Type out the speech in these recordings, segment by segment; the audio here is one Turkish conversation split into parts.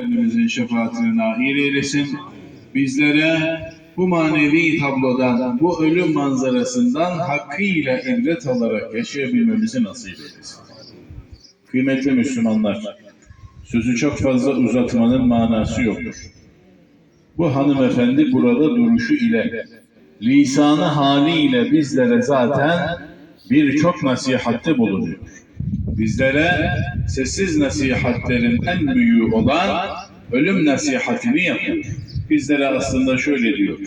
Efendimizin şefaatine nail eylesin. Bizlere bu manevi tablodan, bu ölüm manzarasından hakkıyla ibret alarak yaşayabilmemizi nasip eylesin. Kıymetli Müslümanlar, sözü çok fazla uzatmanın manası yoktur. Bu hanımefendi burada duruşu ile, lisanı haliyle bizlere zaten birçok nasihatte bulunuyor. Bizlere sessiz nasihatlerin en büyüğü olan ölüm nasihatini yapıyor. Bizlere aslında şöyle diyor.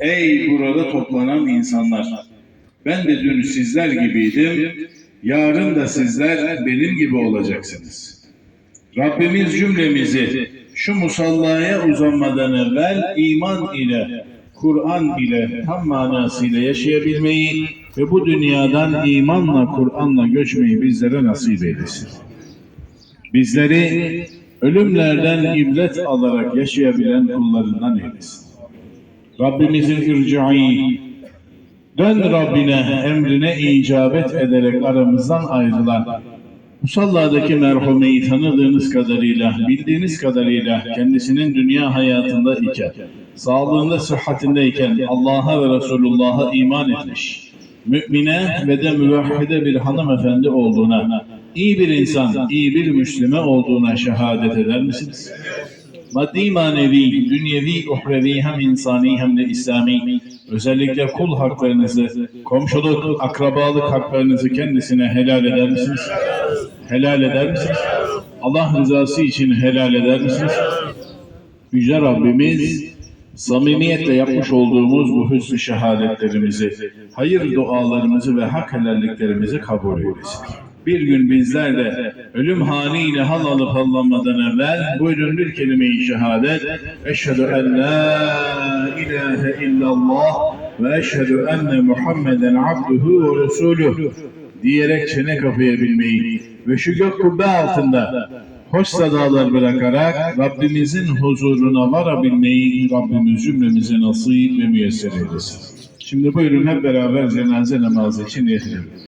Ey burada toplanan insanlar! Ben de dün sizler gibiydim. Yarın da sizler benim gibi olacaksınız. Rabbimiz cümlemizi şu musallaya uzanmadan evvel iman ile, Kur'an ile tam manasıyla yaşayabilmeyi ve bu dünyadan imanla, Kur'an'la göçmeyi bizlere nasip eylesin. Bizleri ölümlerden ibret alarak yaşayabilen kullarından eylesin. Rabbimizin ircai, dön Rabbine emrine icabet ederek aramızdan ayrılan, Musalladaki merhumeyi tanıdığınız kadarıyla, bildiğiniz kadarıyla kendisinin dünya hayatında iken, sağlığında, sıhhatindeyken Allah'a ve Resulullah'a iman etmiş, mümine ve de müvahhide bir hanımefendi olduğuna, iyi bir insan, iyi bir Müslüme olduğuna şehadet eder misiniz? Maddi manevi, dünyevi, uhrevi hem insani hem de İslami özellikle kul haklarınızı, komşuluk, akrabalık haklarınızı kendisine helal eder misiniz? Helal eder misiniz? Allah rızası için helal eder misiniz? Yüce Rabbimiz samimiyetle yapmış olduğumuz bu hüsnü şehadetlerimizi, hayır dualarımızı ve hak helalliklerimizi kabul eylesin. Bir gün bizler de ölüm haliyle hal alıp hallanmadan evvel buyurun bir kelime-i şehadet Eşhedü en la ilahe illallah ve eşhedü enne Muhammeden abduhu ve resuluh diyerek çene kapayabilmeyi ve şu gök kubbe altında hoş sadalar bırakarak Rabbimizin huzuruna varabilmeyi Rabbimiz cümlemize nasip ve müyesser eylesin. Şimdi buyurun hep beraber cenaze namazı için niyet edelim.